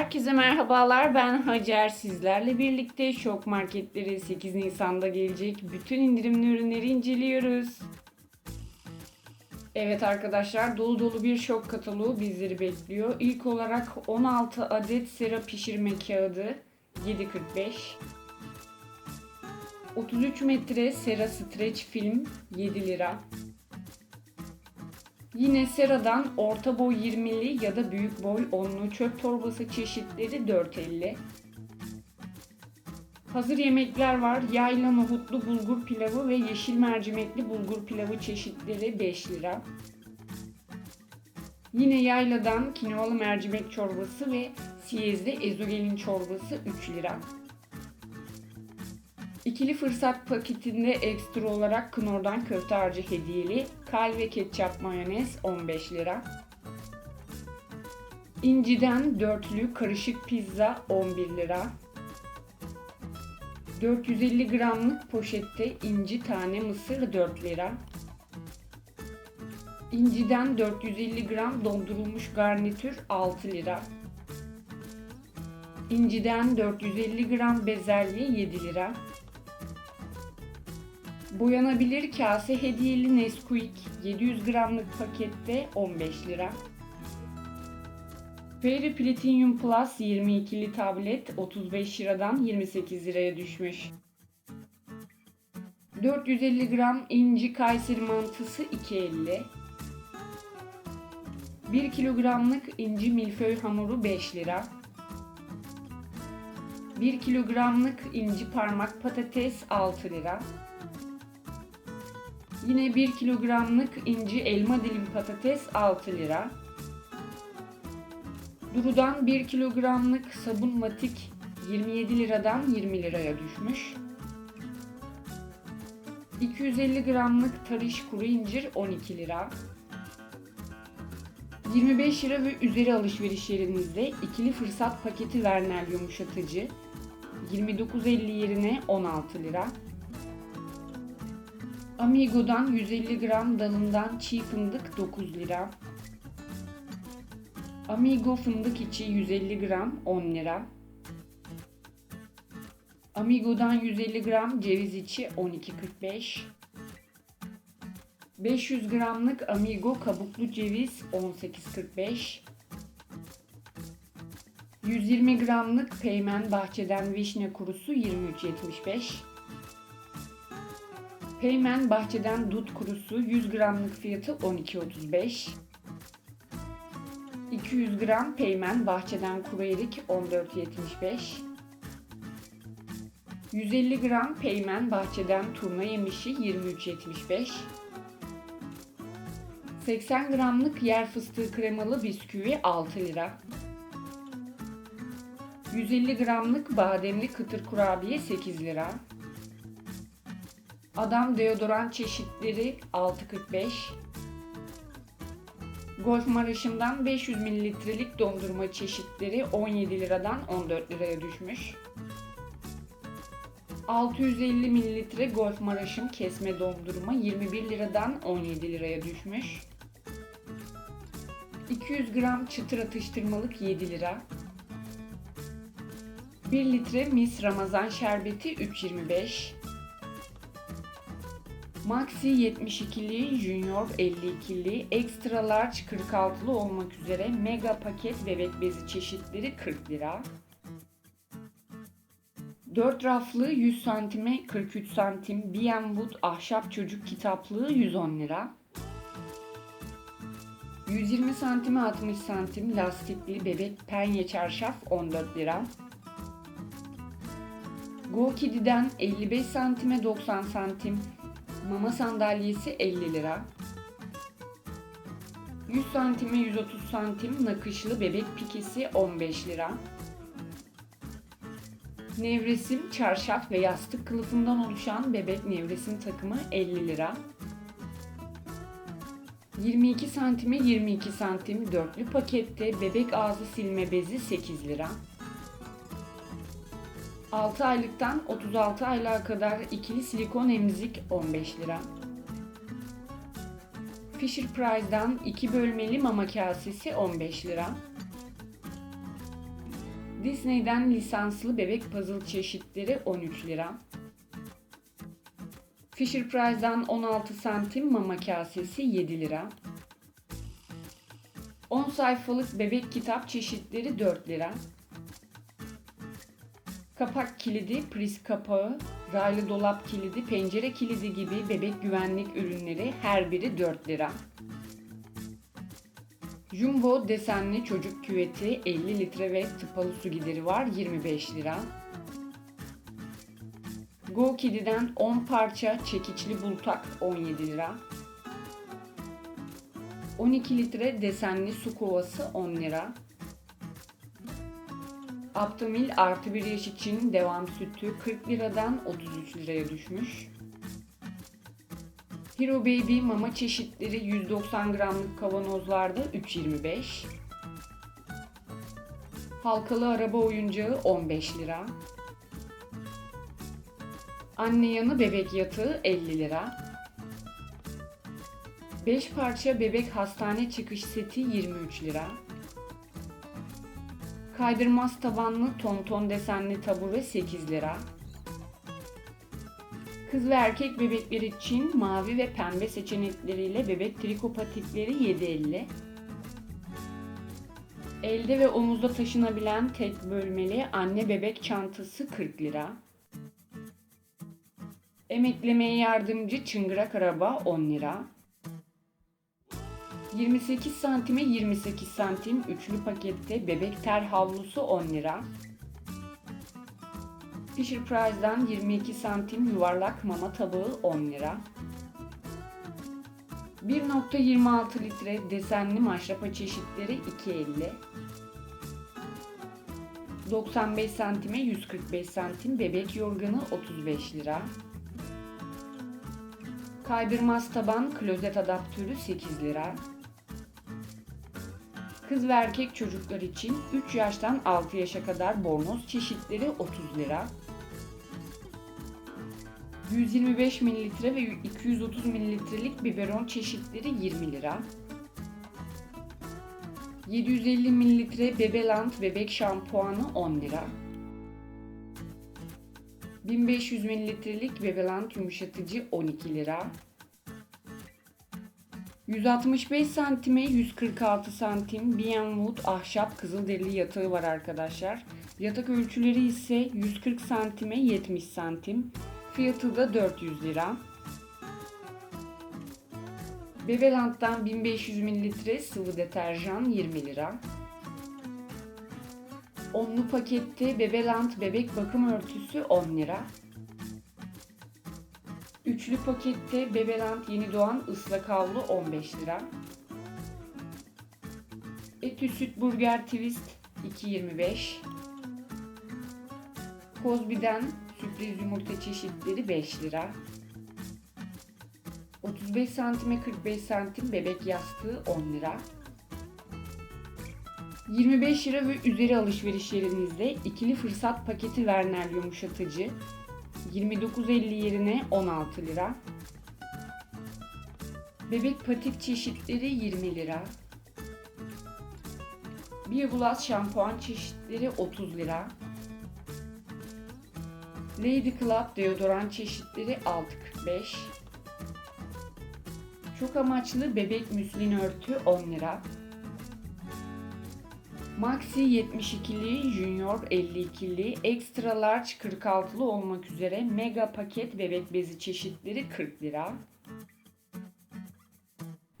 Herkese merhabalar. Ben Hacer. Sizlerle birlikte şok marketleri 8 Nisan'da gelecek bütün indirimli ürünleri inceliyoruz. Evet arkadaşlar dolu dolu bir şok kataloğu bizleri bekliyor. İlk olarak 16 adet sera pişirme kağıdı 7.45 33 metre sera streç film 7 lira. Yine Sera'dan orta boy 20'li ya da büyük boy 10'lu çöp torbası çeşitleri 4.50. Hazır yemekler var. Yayla nohutlu bulgur pilavı ve yeşil mercimekli bulgur pilavı çeşitleri 5 lira. Yine yayladan kinoalı mercimek çorbası ve siyezli ezogelin çorbası 3 lira. İkili fırsat paketinde ekstra olarak Knorr'dan köfte harcı hediyeli, kal ve ketçap mayonez 15 lira. İnci'den dörtlü karışık pizza 11 lira. 450 gramlık poşette inci tane mısır 4 lira. İnci'den 450 gram dondurulmuş garnitür 6 lira. İnci'den 450 gram bezelye 7 lira. Boyanabilir kase hediyeli Nesquik 700 gramlık pakette 15 lira. Fairy Platinum Plus 22'li tablet 35 liradan 28 liraya düşmüş. 450 gram inci Kayseri mantısı 2.50. 1 kilogramlık inci milföy hamuru 5 lira. 1 kilogramlık inci parmak patates 6 lira. Yine 1 kilogramlık inci elma dilim patates 6 lira. Duru'dan 1 kilogramlık sabun matik 27 liradan 20 liraya düşmüş. 250 gramlık tarış kuru incir 12 lira. 25 lira ve üzeri alışverişlerinizde ikili fırsat paketi Vernel yumuşatıcı 29.50 yerine 16 lira. Amigo'dan 150 gram dalından çiğ fındık 9 lira. Amigo fındık içi 150 gram 10 lira. Amigo'dan 150 gram ceviz içi 12.45. 500 gramlık Amigo kabuklu ceviz 18.45. 120 gramlık Peymen Bahçeden vişne kurusu 23.75. Peymen Bahçeden dut kurusu 100 gramlık fiyatı 12.35. 200 gram Peymen Bahçeden kuru erik 14.75. 150 gram Peymen Bahçeden turna yemişi 23.75. 80 gramlık yer fıstığı kremalı bisküvi 6 lira. 150 gramlık bademli kıtır kurabiye 8 lira. Adam deodorant çeşitleri 6.45. Golf Maraş'ından 500 mililitrelik dondurma çeşitleri 17 liradan 14 liraya düşmüş. 650 mililitre Golf Maraş'ın kesme dondurma 21 liradan 17 liraya düşmüş. 200 gram çıtır atıştırmalık 7 lira. 1 litre mis Ramazan şerbeti 3.25. Maxi 72'li, Junior 52'li, Extra Large 46'lı olmak üzere mega paket bebek bezi çeşitleri 40 lira. 4 raflı 100 santime 43 santim B.M. Wood ahşap çocuk kitaplığı 110 lira. 120 santime 60 santim lastikli bebek penye çarşaf 14 lira. Go Kiddy'den 55 santime 90 santim mama sandalyesi 50 lira. 100 santime 130 santim nakışlı bebek pikisi 15 lira. Nevresim, çarşaf ve yastık kılıfından oluşan bebek nevresim takımı 50 lira. 22 santime 22 santim dörtlü pakette bebek ağzı silme bezi 8 lira. 6 aylıktan 36 aylığa kadar ikili silikon emzik 15 lira. Fisher Price'dan 2 bölmeli mama kasesi 15 lira. Disney'den lisanslı bebek puzzle çeşitleri 13 lira. Fisher Price'dan 16 santim mama kasesi 7 lira. 10 sayfalık bebek kitap çeşitleri 4 lira. Kapak kilidi, priz kapağı, raylı dolap kilidi, pencere kilidi gibi bebek güvenlik ürünleri her biri 4 lira. Jumbo desenli çocuk küveti 50 litre ve tıpalı su gideri var 25 lira. Go Kiddy'den 10 parça çekiçli bultak 17 lira. 12 litre desenli su kovası 10 lira. Aptamil artı bir yaş için devam sütü 40 liradan 33 liraya düşmüş. Hero Baby mama çeşitleri 190 gramlık kavanozlarda 3.25. Halkalı araba oyuncağı 15 lira. Anne yanı bebek yatağı 50 lira. 5 parça bebek hastane çıkış seti 23 lira. Kaydırmaz tabanlı tonton desenli tabure 8 lira. Kız ve erkek bebekler için mavi ve pembe seçenekleriyle bebek triko patikleri 7.50. Elde ve omuzda taşınabilen tek bölmeli anne bebek çantası 40 lira. Emeklemeye yardımcı çıngırak araba 10 lira. 28 santime 28 santim üçlü pakette bebek ter havlusu 10 lira. Fisher Price'dan 22 santim yuvarlak mama tabağı 10 lira. 1.26 litre desenli maşrapa çeşitleri 2.50. 95 santime 145 santim bebek yorganı 35 lira. Kaydırmaz taban klozet adaptörü 8 lira. Kız ve erkek çocuklar için 3 yaştan 6 yaşa kadar bornoz çeşitleri 30 lira. 125 mililitre ve 230 mililitrelik biberon çeşitleri 20 lira. 750 mililitre Bebeland bebek şampuanı 10 lira. 1500 mililitrelik Bebeland yumuşatıcı 12 lira. 165 santime 146 santim Wood ahşap kızılderili yatağı var arkadaşlar. Yatak ölçüleri ise 140 santime 70 santim. Fiyatı da 400 lira. Bebeland'dan 1500 mililitre sıvı deterjan 20 lira. Onlu pakette Bebeland bebek bakım örtüsü 10 lira. Üçlü pakette Bebeland yeni doğan ıslak havlu 15 lira. Etü süt burger twist 2.25. Kozbi'den sürpriz yumurta çeşitleri 5 lira. 35 santime 45 santim bebek yastığı 10 lira. 25 lira ve üzeri alışverişlerinizde ikili fırsat paketi Vernel yumuşatıcı 29.50 yerine 16 lira. Bebek patik çeşitleri 20 lira. Bioblast şampuan çeşitleri 30 lira. Lady Club deodoran çeşitleri 6.45. Çok amaçlı bebek müslin örtü 10 lira. Maxi 72'li, Junior 52'li, Extra Large 46'lı olmak üzere mega paket bebek bezi çeşitleri 40 lira.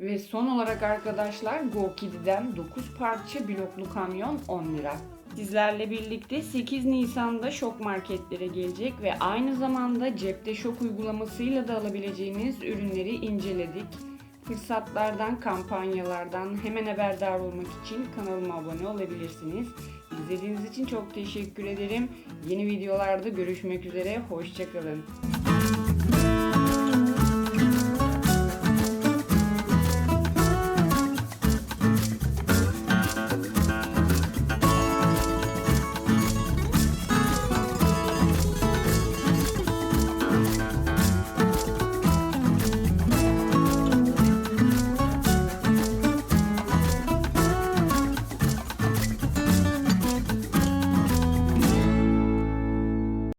Ve son olarak arkadaşlar Go Kiddy'den 9 parça bloklu kamyon 10 lira. Sizlerle birlikte 8 Nisan'da şok marketlere gelecek ve aynı zamanda cepte şok uygulamasıyla da alabileceğiniz ürünleri inceledik. Fırsatlardan, kampanyalardan hemen haberdar olmak için kanalıma abone olabilirsiniz. İzlediğiniz için çok teşekkür ederim. Yeni videolarda görüşmek üzere, hoşçakalın.